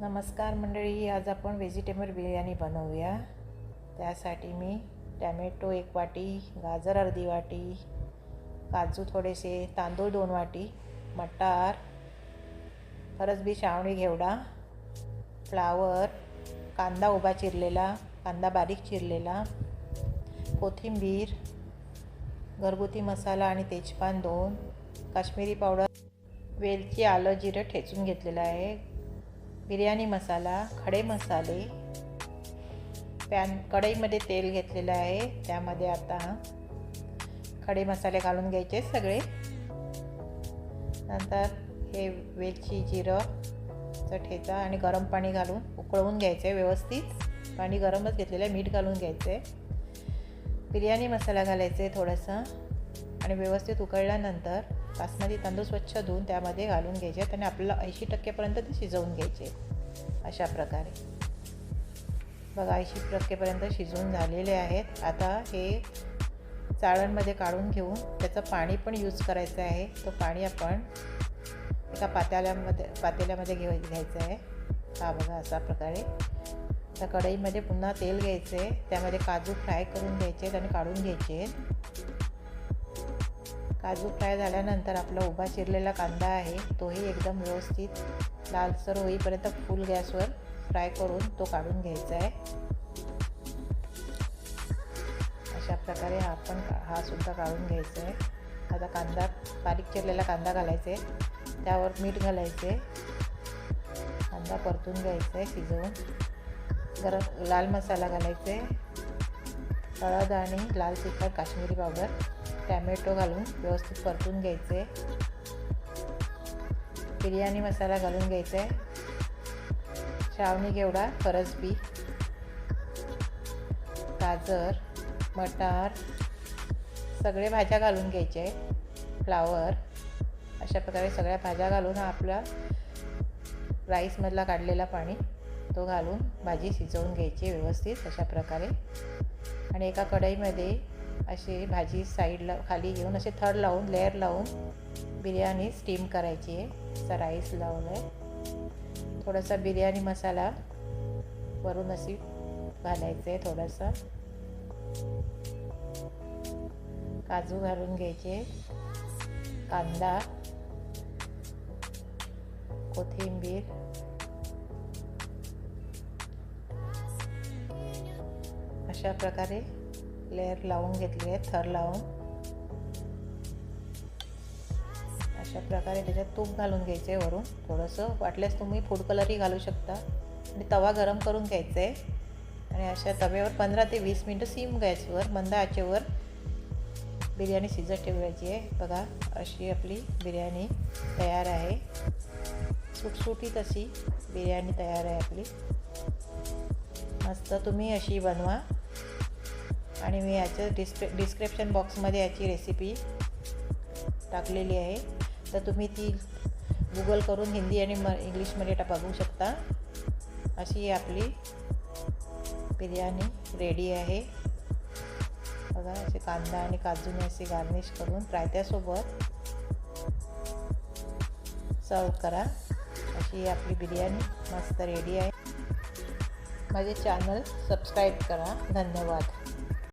नमस्कार मंडळी आज आपण व्हेजिटेबल बिर्याणी बनवूया. त्यासाठी मी टॅमॅटो एक वाटी गाजर अर्धी वाटी काजू थोडेसे तांदूळ दोन वाटी मटार फरसबी शावणी घेवडा फ्लावर कांदा उभा चिरलेला कांदा बारीक चिरलेला कोथिंबीर घरगुती मसाला आणि तेजपान दोन काश्मीरी पावडर वेलची आलं जिरं ठेचून घेतलेलं आहे. बिर्याणी मसाला खडे मसाले पॅन कढईमध्ये तेल घेतलेलं आहे. त्यामध्ये आता खडे मसाले घालून घ्यायचे सगळे. नंतर हे वेलची जिरं ठेचा आणि गरम पाणी घालून उकळवून घ्यायचं आहे व्यवस्थित. पाणी गरमच घेतलेलं आहे मीठ घालून घ्यायचं. आहे बिर्याणी मसाला घालायचं आहे थोडंसं आणि व्यवस्थित उकळल्यानंतर बासमती तांदूळ स्वच्छ धुवून त्यामध्ये घालून घ्यायचे आहेत आणि आपल्याला ऐंशी टक्केपर्यंत ते शिजवून घ्यायचे अशा प्रकारे. बघा ऐंशी टक्केपर्यंत शिजवून झालेले आहेत. आता हे चाळणमध्ये काढून घेऊन त्याचं पाणी पण यूज करायचं आहे. तो पाणी आपण एका पातेल्यामध्ये पातेल्यामध्ये घेऊ घ्यायचं आहे. हा बघा अशा प्रकारे. त्या कढईमध्ये पुन्हा तेल घ्यायचे आहे. त्यामध्ये काजू फ्राय करून घ्यायचे आहेत आणि काढून घ्यायचे आहेत. काजू फ्राय झाल्यानंतर आपला उभा चिरलेला कांदा आहे तोही एकदम व्यवस्थित लालसर होईपर्यंत फुल गॅसवर फ्राय करून तो काढून घ्यायचा आहे. अशा प्रकारे हा पण हा सुद्धा काढून घ्यायचा आहे. आता कांदा बारीक चिरलेला कांदा घालायचा आहे. त्यावर मीठ घालायचे कांदा परतून घ्यायचा आहे शिजवून. गरम लाल मसाला घालायचा आहे. हळद आणि लाल तिखट काश्मीरी पावडर. टॅमॅटो घालून व्यवस्थित परतून घ्यायचे. बिर्याणी मसाला घालून घ्यायचा आहे. श्रावणी घेवडा फरसबी गाजर मटार सगळे भाज्या घालून घ्यायचे फ्लावर अशा प्रकारे सगळ्या भाज्या घालून हा आपला राईसमधला काढलेला पाणी तो घालून भाजी शिजवून घ्यायची व्यवस्थित अशा प्रकारे. आणि एका कढईमध्ये अशी भाजी साईडला खाली घेऊन असे थर लावून लेअर लावून बिर्याणी स्टीम करायची आहे. असा राईस लावून आहे थोडासा बिर्याणी मसाला वरून अशी घालायचं आहे थोडासा. काजू घालून घ्यायचे. कांदा कोथिंबीर अशा प्रकारे लेअर लावून घेतली आहे थर लावून. अशा प्रकारे त्याच्यात तूप घालून घ्यायचं आहे वरून. थोडंसं वाटल्यास तुम्ही फूड कलरही घालू शकता. आणि तवा गरम करून घ्यायचा. आहे आणि अशा तव्यावर पंधरा ते वीस मिनटं सीम गॅसवर मंद आचेवर बिर्याणी शिजत ठेवायची आहे. बघा अशी आपली बिर्याणी तयार आहे. सुटसुटीत अशी बिर्याणी तयार आहे आपली. मस्त तुम्ही अशी बनवा. आणि मी याच्या डिस्क्रि डिस्क्रिप्शन बॉक्समध्ये याची रेसिपी टाकलेली आहे. तर तुम्ही ती गुगल करून हिंदी आणि म इंग्लिशमध्ये टा बघू शकता. अशी आपली बिर्याणी रेडी आहे. बघा असे कांदा आणि काजूने असे गार्निश करून रायत्यासोबत सर्व करा. अशी आपली बिर्याणी मस्त रेडी आहे. माझे चॅनल सबस्क्राईब करा. धन्यवाद.